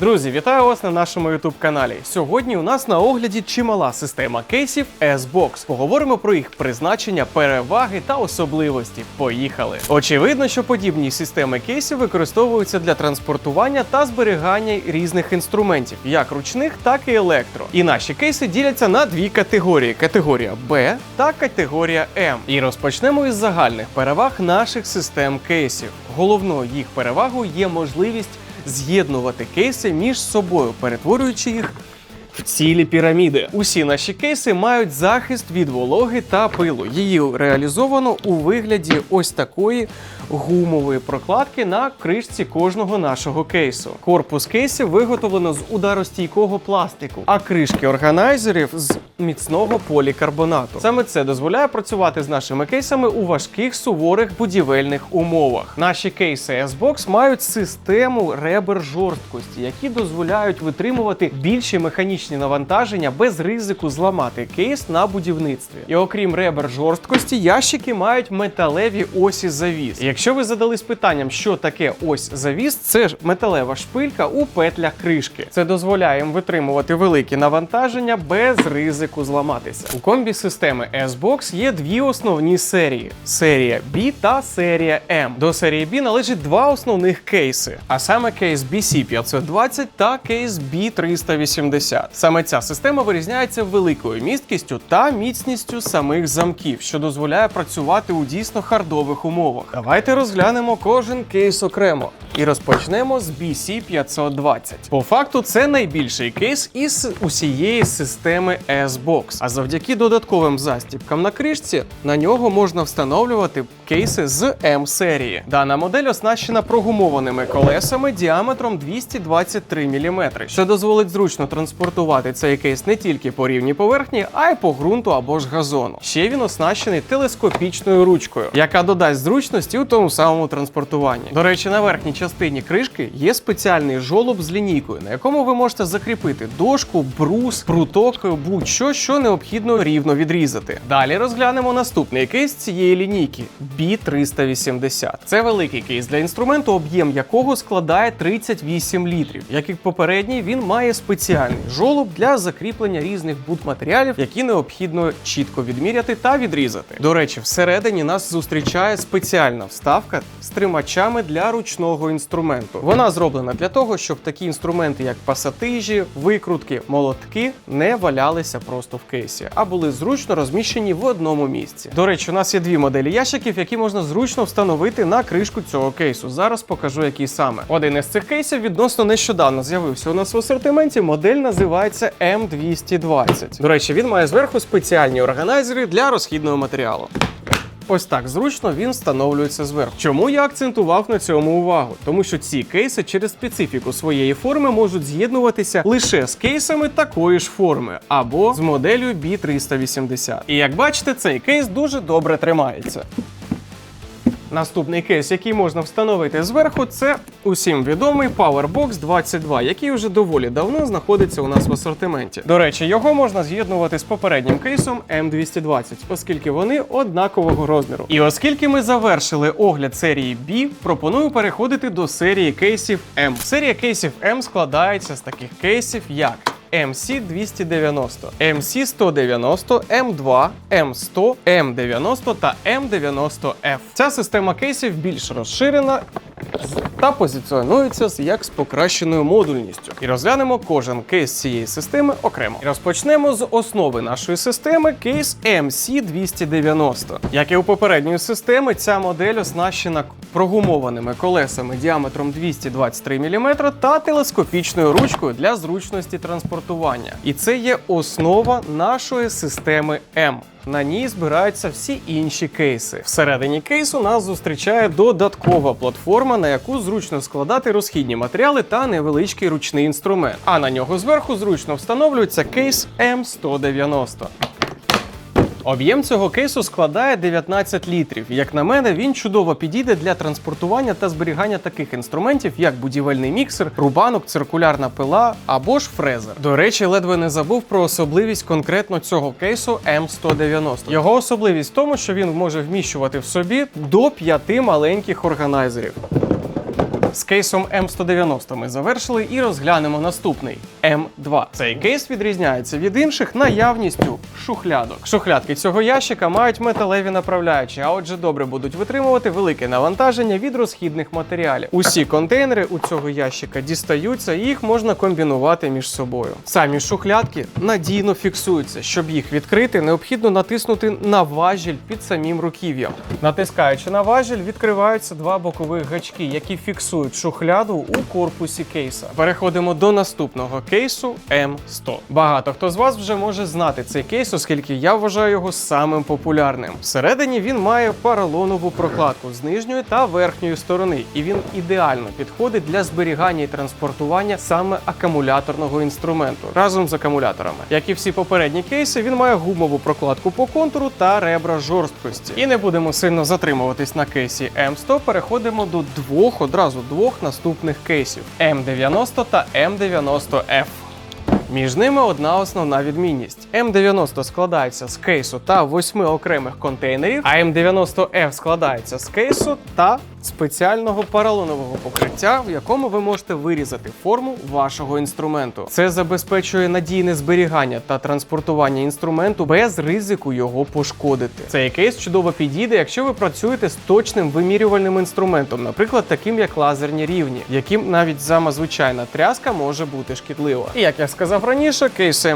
Друзі, вітаю вас на нашому youtube каналі. Сьогодні у нас на огляді чимала система кейсів S-Box. Поговоримо про їх призначення, переваги та особливості. Поїхали! Очевидно, що подібні системи кейсів використовуються для транспортування та зберігання різних інструментів, як ручних, так і електро. І наші кейси діляться на дві категорії: категорія B та категорія M. І розпочнемо із загальних переваг наших систем кейсів. Головною їх перевагою є можливість з'єднувати кейси між собою, перетворюючи їх в цілі піраміди. Усі наші кейси мають захист від вологи та пилу. Її реалізовано у вигляді ось такої гумової прокладки на кришці кожного нашого кейсу. Корпус кейсів виготовлено з ударостійкого пластику, а кришки органайзерів з міцного полікарбонату. Саме це дозволяє працювати з нашими кейсами у важких суворих будівельних умовах. Наші кейси S-Box мають систему ребер жорсткості, які дозволяють витримувати більші механічні навантаження без ризику зламати кейс на будівництві. І окрім ребер жорсткості, ящики мають металеві осі завіс. Якщо ви задались питанням, що таке ось завіс, це ж металева шпилька у петлях кришки. Це дозволяє їм витримувати великі навантаження без ризику зламатися. У комбі системи S-Box є дві основні серії: серія B та серія M. До серії B належить два основних кейси, а саме кейс BC520 та кейс B380. Саме ця система вирізняється великою місткістю та міцністю самих замків, що дозволяє працювати у дійсно хардових умовах. Давайте розглянемо кожен кейс окремо. І розпочнемо з BC520. По факту, це найбільший кейс із усієї системи S-Box. А завдяки додатковим застібкам на кришці на нього можна встановлювати кейси з M-серії. Дана модель оснащена прогумованими колесами діаметром 223 мм, що дозволить зручно транспортувати цей кейс не тільки по рівній поверхні, а й по ґрунту або ж газону. Ще він оснащений телескопічною ручкою, яка додасть зручності у тому самому транспортуванні. До речі, на верхній частині кришки є спеціальний жолоб з лінійкою, на якому ви можете закріпити дошку, брус, пруток, будь-що, що необхідно рівно відрізати. Далі розглянемо наступний кейс цієї лінійки B380. Це великий кейс для інструменту, об'єм якого складає 38 літрів. Як і попередній, він має спеціальний жолоб для закріплення різних будматеріалів, які необхідно чітко відміряти та відрізати. До речі, всередині нас зустрічає спеціальна вставка з тримачами для ручного інструменту. Вона зроблена для того, щоб такі інструменти, як пасатижі, викрутки, молотки, не валялися просто в кейсі, а були зручно розміщені в одному місці. До речі, у нас є дві моделі ящиків, можна зручно встановити на кришку цього кейсу. Зараз покажу, які саме. Один із цих кейсів відносно нещодавно з'явився у нас в асортименті. Модель називається M220. До речі, він має зверху спеціальні органайзери для розхідного матеріалу. Ось так зручно він встановлюється зверху. Чому я акцентував на цьому увагу? Тому що ці кейси через специфіку своєї форми можуть з'єднуватися лише з кейсами такої ж форми або з моделлю B380. І як бачите, цей кейс дуже добре тримається. Наступний кейс, який можна встановити зверху, це усім відомий Powerbox 22, який вже доволі давно знаходиться у нас в асортименті. До речі, його можна з'єднувати з попереднім кейсом M220, оскільки вони однакового розміру. І оскільки ми завершили огляд серії B, пропоную переходити до серії кейсів M. Серія кейсів M складається з таких кейсів, як MC290, MC190, M2, M100, M90 та M90F. Ця система кейсів більш розширена та позиціонується як з покращеною модульністю. І розглянемо кожен кейс цієї системи окремо. І розпочнемо з основи нашої системи кейс MC290. Як і у попередньої системи, ця модель оснащена прогумованими колесами діаметром 223 мм та телескопічною ручкою для зручності транспортування. І це є основа нашої системи М. На ній збираються всі інші кейси. Всередині кейсу нас зустрічає додаткова платформа, на яку зручно складати розхідні матеріали та невеличкий ручний інструмент. А на нього зверху зручно встановлюється кейс М190. Об'єм цього кейсу складає 19 літрів. Як на мене, він чудово підійде для транспортування та зберігання таких інструментів, як будівельний міксер, рубанок, циркулярна пила або ж фрезер. До речі, ледве не забув про особливість конкретно цього кейсу М190. Його особливість в тому, що він може вміщувати в собі до 5 маленьких органайзерів. З кейсом М190 ми завершили і розглянемо наступний М2. Цей кейс відрізняється від інших наявністю шухлядок. Шухлядки цього ящика мають металеві направляючі, а отже, добре будуть витримувати велике навантаження від розхідних матеріалів. Усі контейнери у цього ящика дістаються і їх можна комбінувати між собою. Самі шухлядки надійно фіксуються. Щоб їх відкрити, необхідно натиснути на важіль під самим руків'ям. Натискаючи на важіль, відкриваються два бокових гачки, які фіксують шухляду у корпусі кейса. Переходимо до наступного кейсу М100. Багато хто з вас вже може знати цей кейс, оскільки я вважаю його самим популярним. Всередині він має поролонову прокладку з нижньої та верхньої сторони, і він ідеально підходить для зберігання і транспортування саме акумуляторного інструменту разом з акумуляторами. Як і всі попередні кейси, він має гумову прокладку по контуру та ребра жорсткості. І не будемо сильно затримуватись на кейсі М100. Переходимо до двох одразу двох наступних кейсів: М90 та М90F. Між ними одна основна відмінність. М90 складається з кейсу та восьми окремих контейнерів, а М90F складається з кейсу та спеціального поролонового покриття, в якому ви можете вирізати форму вашого інструменту. Це забезпечує надійне зберігання та транспортування інструменту без ризику його пошкодити. Цей кейс чудово підійде, якщо ви працюєте з точним вимірювальним інструментом, наприклад, таким як лазерні рівні, яким навіть сама звичайна тряска може бути шкідлива. І як я сказав раніше, кейс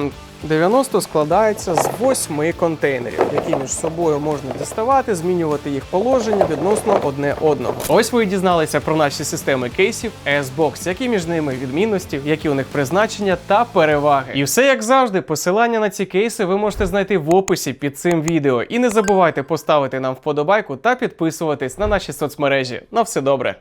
М90 складається з восьми контейнерів, які між собою можна діставати, змінювати їх положення відносно одне одного. Ось ви дізналися про наші системи кейсів S-Box, які між ними відмінності, які у них призначення та переваги. І все як завжди, посилання на ці кейси ви можете знайти в описі під цим відео. І не забувайте поставити нам вподобайку та підписуватись на наші соцмережі. На все добре.